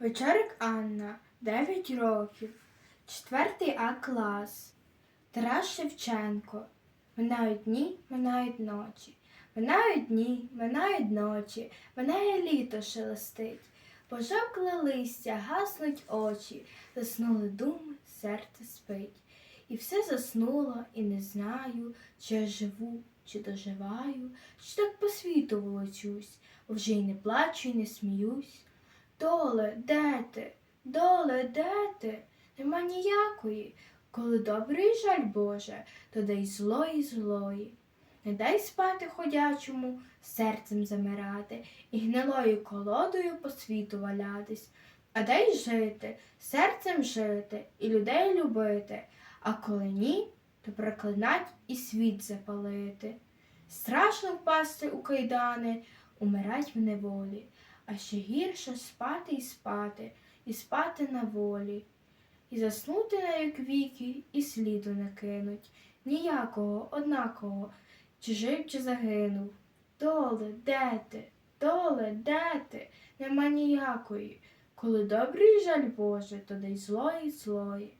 Вечерик Анна, 9 років, 4 А клас. Тарас Шевченко. Минають дні, минають ночі. Минають дні, минають ночі, минає літо шелестить. Пожовкле листя, гаснуть очі, заснули думи, серце спить. І все заснуло, і не знаю, чи я живу, чи доживаю, чи так по світу волочусь, вже й не плачу, й не сміюсь. Доле, де ти? Доле, де ти? Нема ніякої. Коли добрий жаль Боже, то дай злої злої. Не дай спати ходячому, серцем замирати і гнилою колодою по світу валятись, а дай жити, серцем жити і людей любити, а коли ні, то проклинать і світ запалити. Страшно впасти у кайдани, умирать в неволі, а ще гірше спати і спати, і спати на волі. І заснути на як віки, і сліду не кинуть. Ніякого, однаково, чи жив, чи загинув. Доле, де ти? Доле, де ти? Нема ніякої. Коли добрий жаль Боже, то дай злої злої.